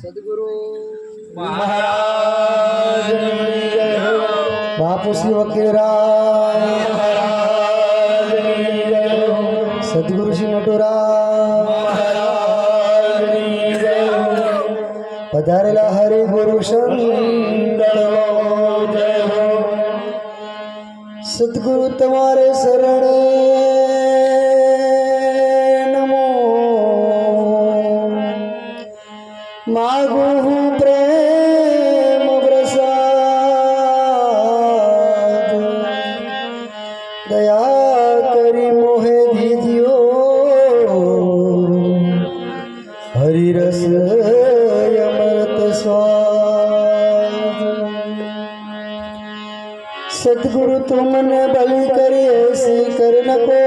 સદગુરુ. મહારાજ બાપુ શ્રી વકીલરાય સદગુરુ શ્રી નટુરા. પધારેલા હરિગુરુ સંદળો સદગુરુ તમારે શરણે. સદગુરુ તુમને બલિ કરી એસી કર નકો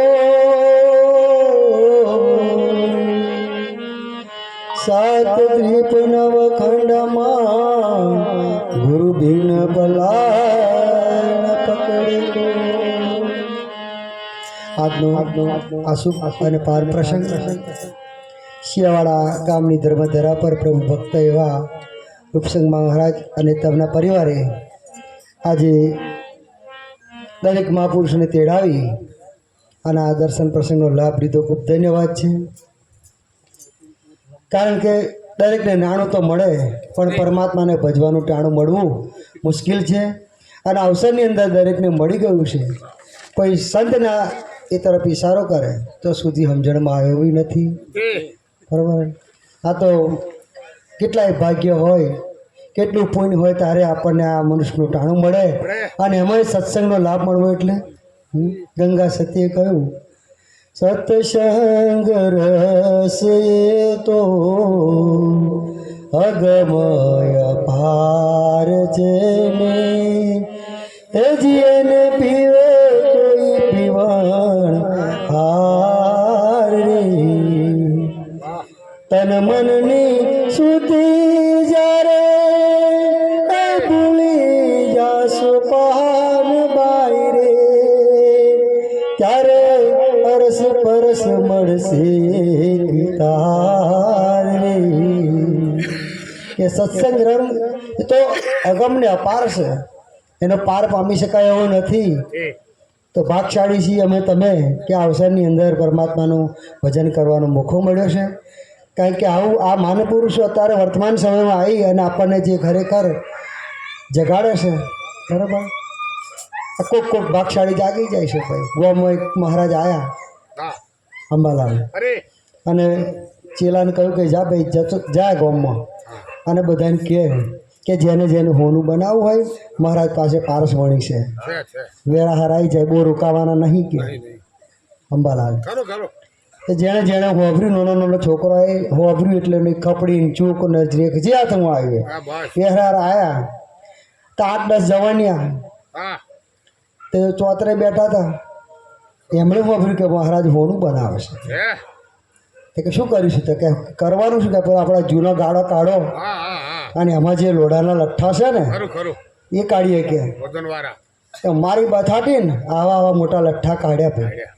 સાત દ્વીપ નવ ખંડમાં ગુરુ બિન ન પકડે આજનો આજનો આસુ અને પાર પ્રસંગ. શિયાવાડા ગામની ધર્મધરા પર પ્રમુખ ભક્ત એવા રૂપસંગ મહારાજ અને તેમના પરિવારે આજે દરેક મહાપુરુષને તેડાવી અને આ દર્શન પ્રસંગનો લાભ લીધો. ખૂબ ધન્યવાદ છે. કારણ કે દરેકને નાણું તો મળે પણ પરમાત્માને ભજવાનું ટાણું મળવું મુશ્કેલ છે. અને અવસરની અંદર દરેકને મળી ગયું છે. કોઈ સંતના એ તરફ ઇશારો કરે તો સુધી સમજણમાં આવે એવું નથી. બરાબર? આ તો કેટલાય ભાગ્ય હોય કેટલું પુણ્ય હોય ત્યારે આપણને આ મનુષ્યનું ટાણું મળે? અને એમાંય સત્સંગનો લાભ મળવો એટલે? ગંગા સતીએ કહ્યું સત્સંગ રસ તો અગમય પાર જેને એ ત્યારે પરસ પરસ મળશે ગીતાર કે સત્સંગ રંગ એ તો અગમને અપાર છે. એનો પાર પામી શકાય એવો નથી. તો ભાગશાળી છીએ અમે તમે કે આ અવસરની અંદર પરમાત્માનું ભજન કરવાનો મોકો મળ્યો છે. કારણ કે આવું આ માનપુરુષો અત્યારે વર્તમાન સમયમાં આવી અને આપણને જે ખરેખર જગાડે છે. બરાબર? કોક કોક ભાગશાળી જાગી જાય છે ભાઈ ગોમાં એક મહારાજ આવ્યા અંબાલાલ. અને ચેલાને કહ્યું કે જા ભાઈ જા ગોમમાં અને બધાને કહે કે જેને જેને હોનું બનાવવું હોય મહારાજ પાસે પારસ વણી છે વેળા હરાઈ જાય બહુ રોકાવાના નહીં કે. અંબાલાલ. તો જેણે જેણે હોભર્યું નાનો નાનો છોકરો એ હોભર્યું એટલે એની ખપડી ચૂક નજરેખ જે હાથ હું આવ્યો. આવ્યા એ આયા. તો આઠ દસ જવાનિયા. તે ચોતરે બેઠા હતા. એમણે વાપર્યું કે મહારાજ હોનું બનાવે છે. તે કે શું કર્યું છે? તો કે કરવાનું શું કે આપણા જૂનો ગાળો કાઢો. અને એમાં જે લોઢાના લઠ્ઠા છે ને એ કાઢીએ કે. મારી બથાટી ને આવા આવા મોટા લઠ્ઠા કાઢ્યા ભાઈ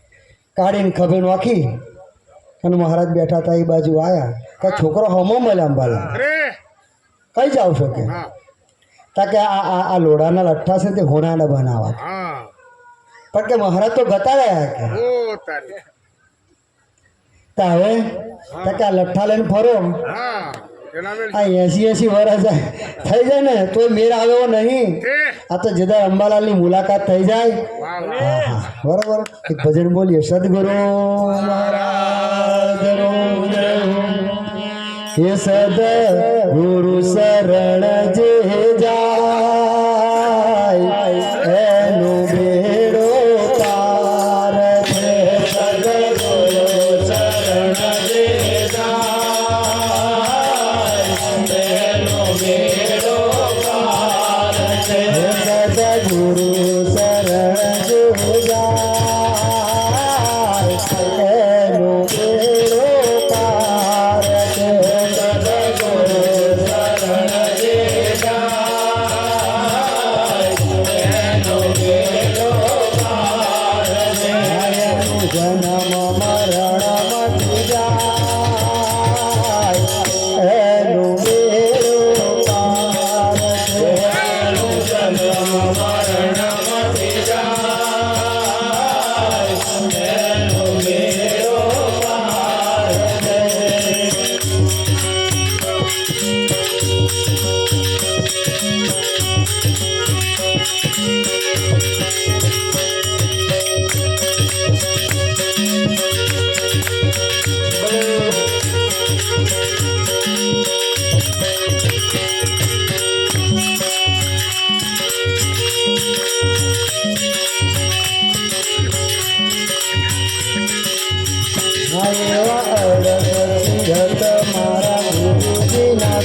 કાઢીને ખભે નાખી અને મહારાજ બેઠા હતા એ બાજુ આવ્યા કે છોકરો હમો મળ્યા અંબાલા કઈ જાવ છો કે? કે આ આ આ લોઢાના લઠ્ઠા છે તે હોણાના બનાવવા પણ કે મહારાજ તો ગતા રહ્યા કે? તા હવે? કે આ લઠ્ઠા લઈને ફરો. આ એસી એસી વર્ષ થઈ જાય ને તો મેર આવ્યો નહીં. આ તો જદા અંબાલાલની મુલાકાત થઈ જાય. બરોબર. એક ભજન બોલીએ. સદગુરુ મહારાજ હે. સદ ગુરુ શરણ. Lord.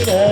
Sunday.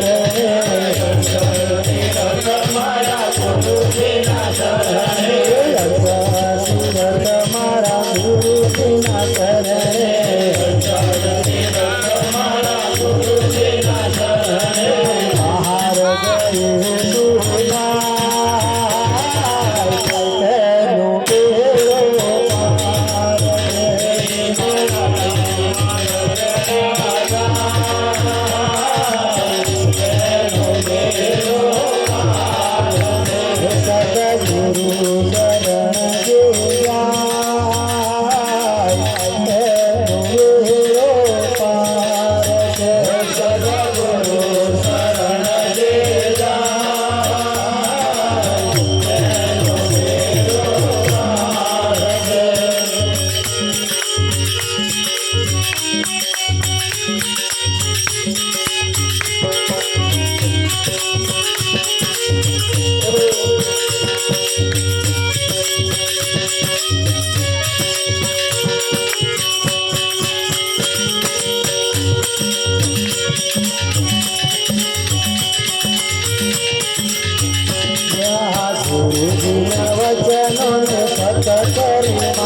સત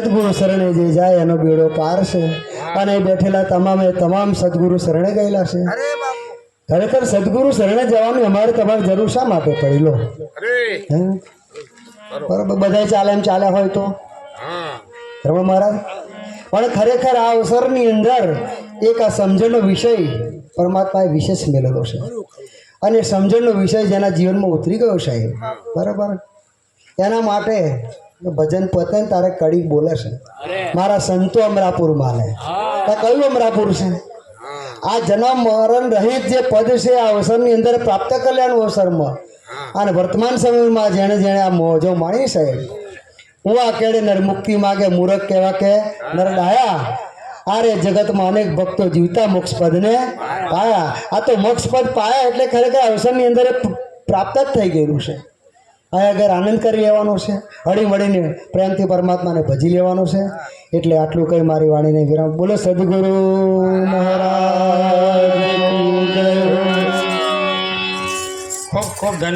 સદગુરુ શરણે જે જાય એનો બેડો પાર છે. અને બેઠેલા તમામે તમામ સદગુરુ શરણે ગયેલા છે. ખરેખર સદગુરુ શરણે જવાની અમારે તમારે જરૂર શા માટે પડી લો અરે બધા ચાલે એમ ચાલ્યા હોય તો? હા. મહારાજ? પણ ખરેખર આ અવસરની અંદર એક આ સમજણનો વિષય પરમાત્માએ વિશેષ મેળવેલો છે. અને સમજણનો વિષય જેના જીવનમાં ઉતરી ગયો સાહેબ. બરાબર? એના માટે ભજન પતે ને તારે કડી બોલે છે. મારા સંતો અમરાપુર માને આ કયું અમરાપુર છે? આ જન્મ મરણ રહિત જે પદ છે આ અવસરની અંદર પ્રાપ્ત કલ્યાણ અવસરમાં. અને વર્તમાન સમયમાં જેણે જેણે આ મોજો માણી છે હું આ કેડે નરમુક્તિ માગે મૂરખ કહેવા કે નર ડાયા. આરે જગતમાં અનેક ભક્તો જીવતા મોક્ષપદને પાયા. આ તો મોક્ષપદ પાયા એટલે ખરેખર અવસરની અંદર પ્રાપ્ત જ થઈ ગયેલું છે. અહીં આગળ આનંદ કરી લેવાનો છે. હળી મળીને પ્રેમથી પરમાત્માને ભજી લેવાનો છે. એટલે આટલું કંઈ મારી વાણીને વિરામ. બોલો સદગુરુ મહારાજ ખૂબ ખૂબ ધન્યવાદ.